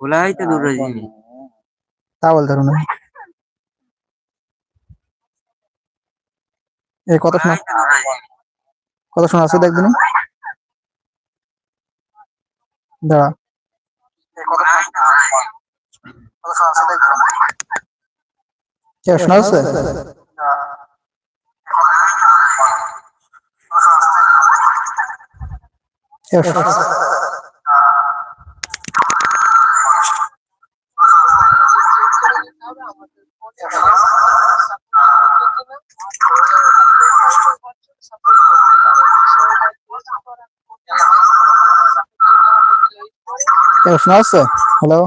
খোলা হয় তো দুটো জিনিস। তা বলতে পারব না। এ কত শোনা কত শোনা আছে দেখবি না দাঁড়া। শোনা কে শোনা যাচ্ছে? শোনা যাচ্ছে হ্যালো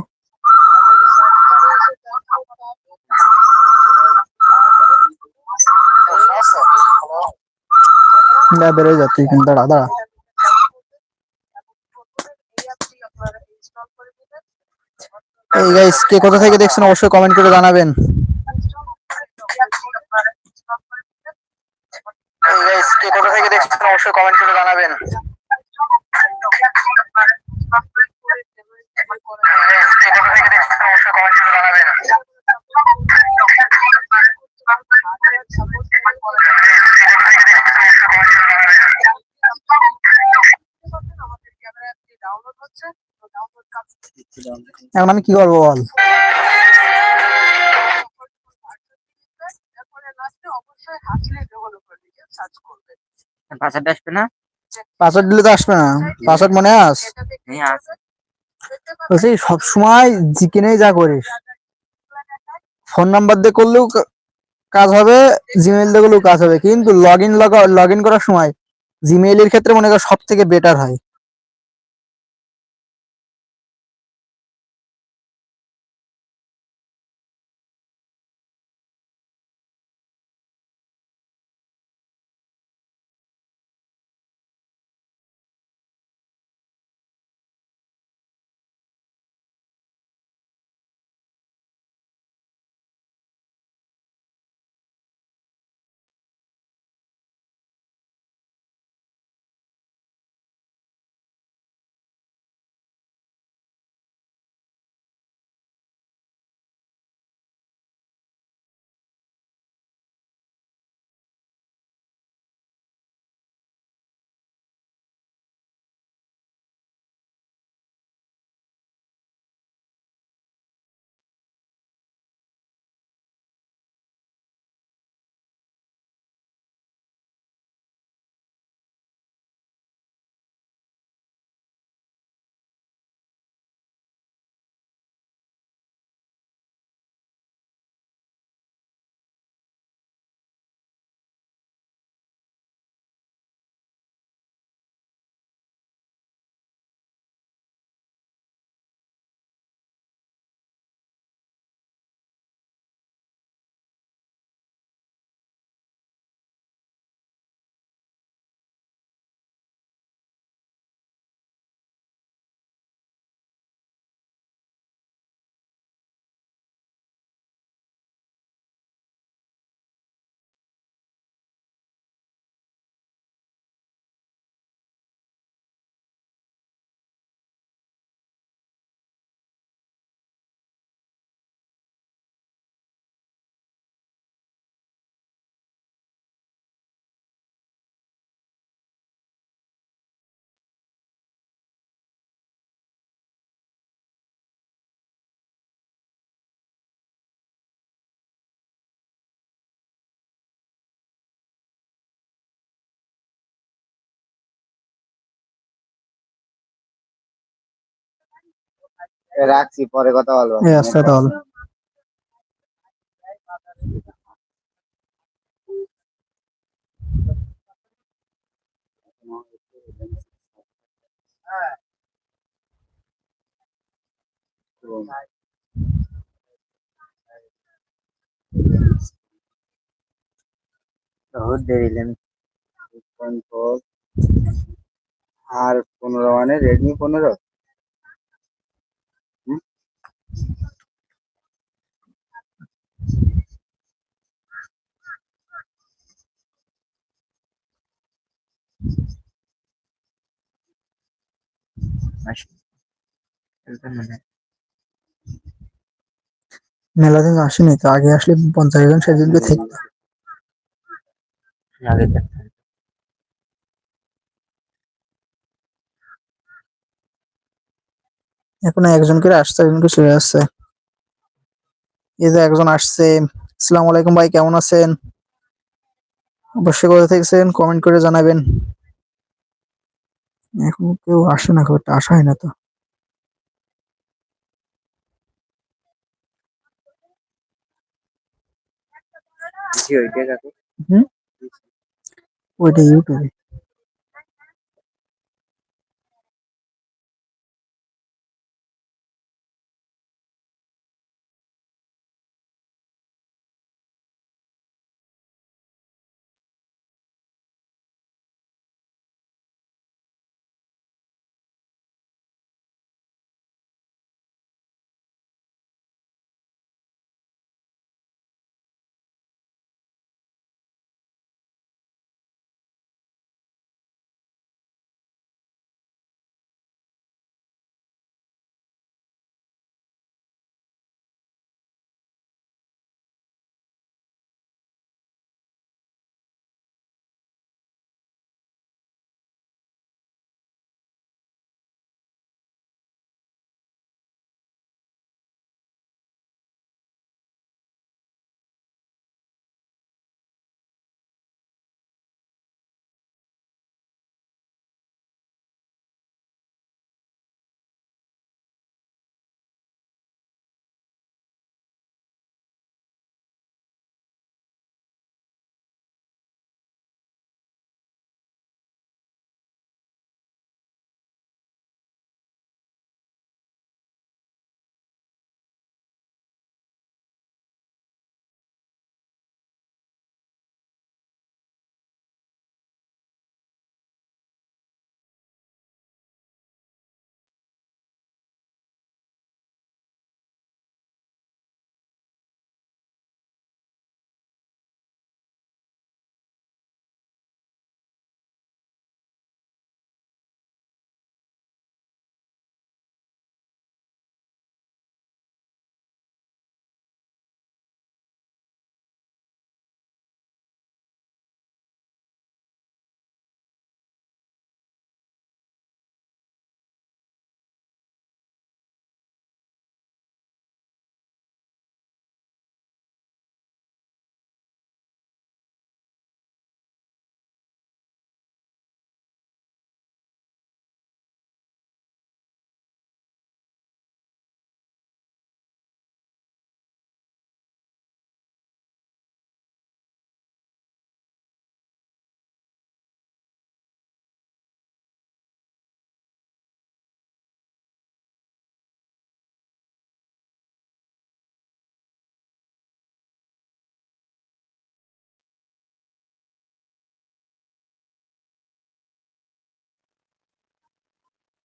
না, বেরোয় যা, তুই কিন্তু দাঁড়া দাঁড়া। এই গাইস কে কোথা থেকে দেখছেন অবশ্যই কমেন্ট করে জানাবেন। কে কোথা থেকে দেখছেন অবশ্যই কমেন্ট করে জানাবেন। কে কোথা থেকে দেখছেন অবশ্যই কমেন্ট করে জানাবেন। এখন আমি কি করব বল? পাশাটা আসবে না? পাসওয়ার্ড দিলে তো আসবে না। পাসওয়ার্ড মনে আস? হ্যাঁ বলছি সবসময় জিকেনেই যা করিস। ফোন নাম্বার দিয়ে করলেও কাজ হবে জিমেইল দিয়ে করলেও কাজ হবে। কিন্তু লগ ইন লগ ইন করার সময় জিমেইলের ক্ষেত্রে মনে কর সব থেকে বেটার হয়। রাখছি পরে কথা বলব। বহুত দেরি আর পনেরো মানে রেডমি পনেরো? মেলা দিন আসেনি তো আগে আসলে পঞ্চাশ জন ষাট জনকে থাকতো। আগে। এখন একজন করে আসছে একজন করে চলে আসছে। এই যে একজন আসছে। আসসালামু আলাইকুম ভাই কেমন আছেন? অবশ্যই কোথা থেকেছেন কমেন্ট করে জানাবেন। এখন কেউ আসে না খুব একটা আসা হয় না তো। ওইটা ইউটিউবে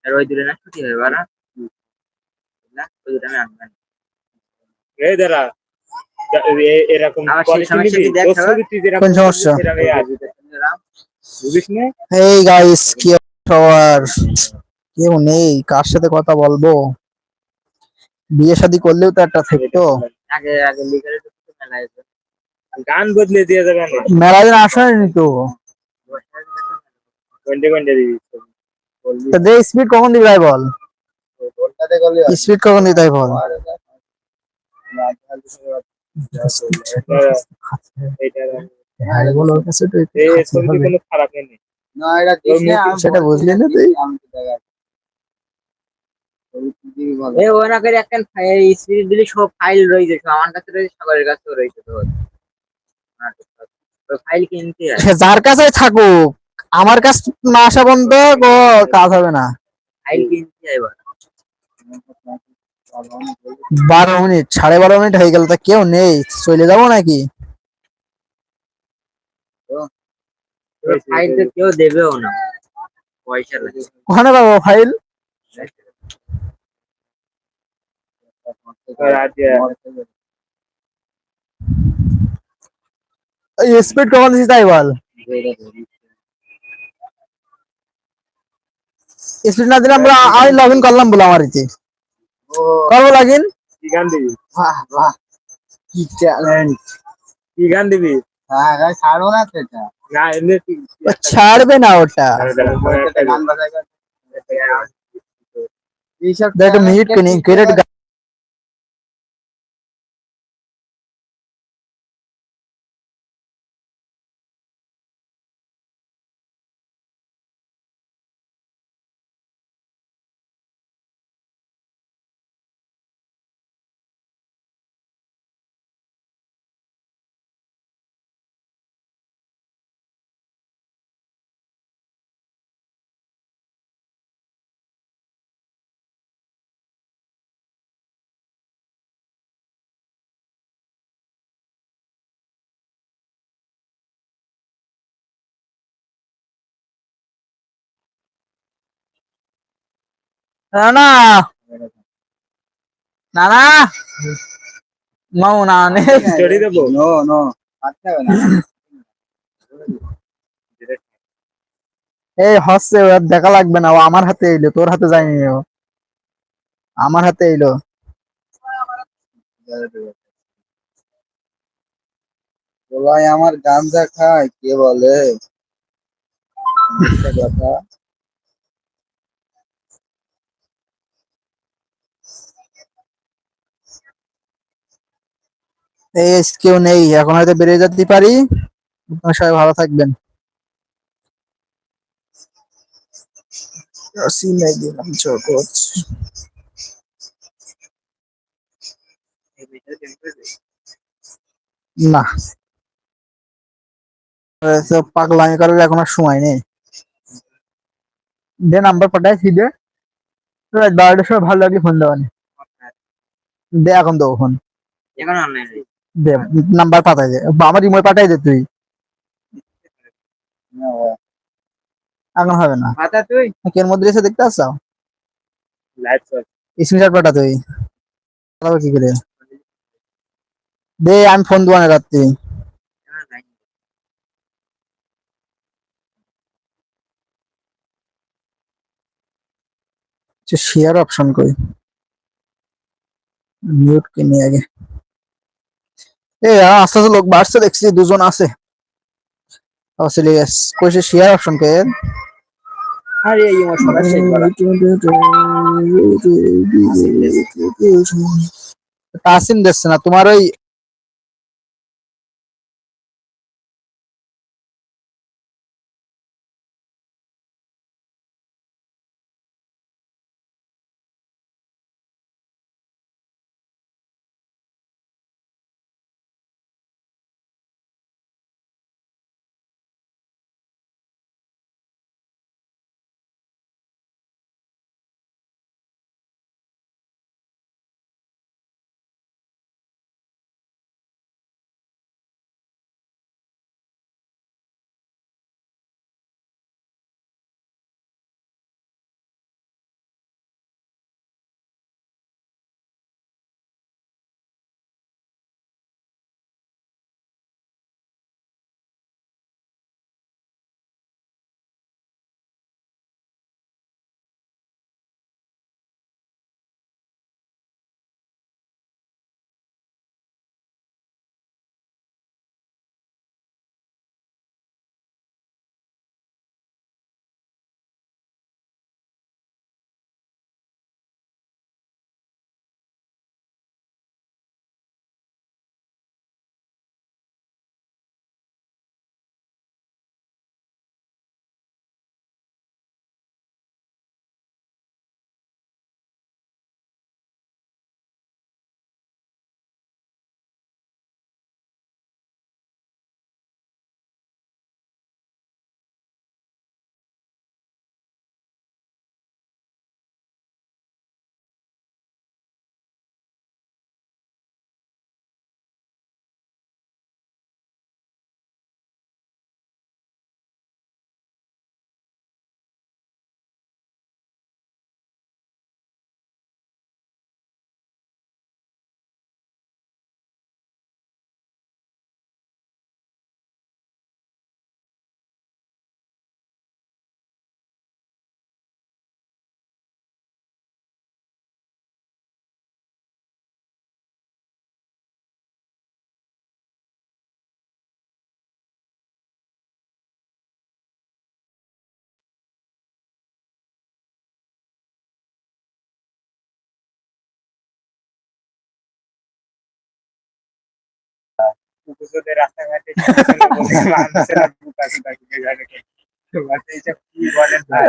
আর ওই দূরে না ছুটি হবে বারা না ওই দূরে আমি আনব না। এই দাঁড়া এ- এরকম আবার সেই quality সমস্যা নিবি? কি দেখ তোর সবার? ছবি তুই যেরকম কোন সমস্যা? এই আসবে। বুঝিস না এই গাইস কি সবার কেউ নেই কার সাথে কথা বলব বিয়ে শাদী করলেও তো একটা থাকতো আগে আগে লিগারে ঢুকতে মেলায় যেত। গান বদলে দিয়ে যাবে না মেলা দিন হয়নি তো কোনটে কোনটে দিবি বলবি তা দে স্পিড কখন দিবি তাই বল? স্পিড কখন দিবি তাই বল? সেটা বুঝলি না তুই? এ করে একটা স্পিড দিলে সব ফাইল রয়েছে আমার কাছে রয়েছে সবার কাছেও রয়েছে তো। ফাইল কিনতে যার কাছে থাকুক। আমার কাছ না আসা পর্যন্ত কোনো কাজ হবে না। বারো মিনিট সাড়ে বারো মিনিট হয়ে গেল তা কেউ নেই চলে যাব নাকি? ফাইল তো কেউ দেবেও না। পয়সা ওখানে পাবো ফাইল স্পিড কখন দিছিস তাই বল। স্পিড না দিলে আমরা আমি লগ ইন করলাম বলে আমার ইতে করব লগ ইন কি গান দিবি? বাহ, বাহ। কি ট্যালেন্ট কি গান দিবি? হ্যাঁ গাই ছাড়বো না সেটা না এমনি ছাড়বে না ওটা। গান বাজাই এইসব দেখ মিনিট কিনি দেবো? নো নো না। এই হচ্ছে দেখা লাগবে না ও আমার হাতে এলো তোর হাতে যায়নি ও। আমার হাতে এলো। ভাই আমার গাঞ্জা খায় কে বলে? কথা। এই কেউ নেই। এখন হয়তো বেরিয়ে যেতে পারি। আপনারা সবাই ভালো থাকবেন। সিলাই দিলাম জগৎ না। তো পাগলামি করার এখন আর সময় নেই। দে নাম্বার পাঠাইছি দে রাত বারোটার সময় ভালো লাগলে ফোন দেওয়া দে এখন দেবো ফোন এখন অনলাইন দে নাম্বার পাঠাই দে। আমার ইমোয় পাঠাই দে তুই। এখন হবে না। পাতা তুই। কের মধ্যে এসে দেখতে আসছাও লাইভ স্ক্রিনশট পাঠা তুই। পাঠাবো কি করে? দে আমি ফোন দেবো না রাত্রি। শেয়ার অপশন কই। মিউট কিনে আগে। এ আস্তে আস্তে লোক বাড়ছে দেখছি দুজন আছে। আসলে কইছে শেয়ার অপশন কে। আরে এই আমার সবার করা। তাসিম দেখছে না তোমার ওই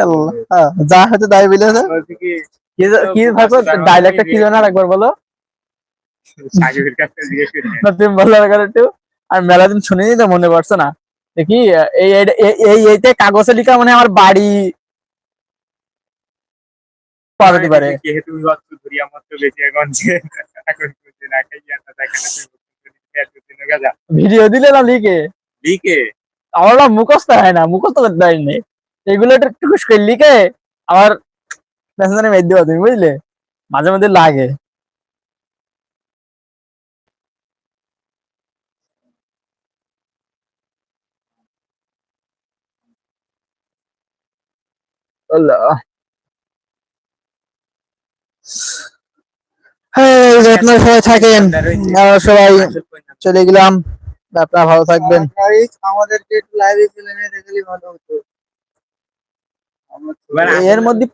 আল্লাহ, যা হয়তো তাই বলেছে। কি কি কি ভাবো ডায়লগটা কি জানা একবার বলো। তুমি বলো একবার একটু। আর মেলা দিন শুনিনি তো মনে পড়ছে না। দেখি এই এইতে কাগজে লিখা মানে আমার বাড়ি। পারে। যেহেতু ধরিয়া মাত্র বেশি এখন যে এখন না খাইয়া তা দেখেন তুমি। গাজা ভিডিও দিলে না লিখে লিখে আমার না মুখস্থ হয় না মুখস্থ করতে এগুলো একটু টুকুস করে লিখে আমার মেসেঞ্জারে মেয়ে দেওয়া তুমি বুঝলে? মাঝে মাঝে লাগে। হ্যাঁ সবাই থাকেন। সবাই চলে গেলাম। আপনারা ভালো থাকবেন। আমাদেরকে একটু লাইভে ফেলে নিয়ে দেখলে ভালো হতো। এর মধ্যে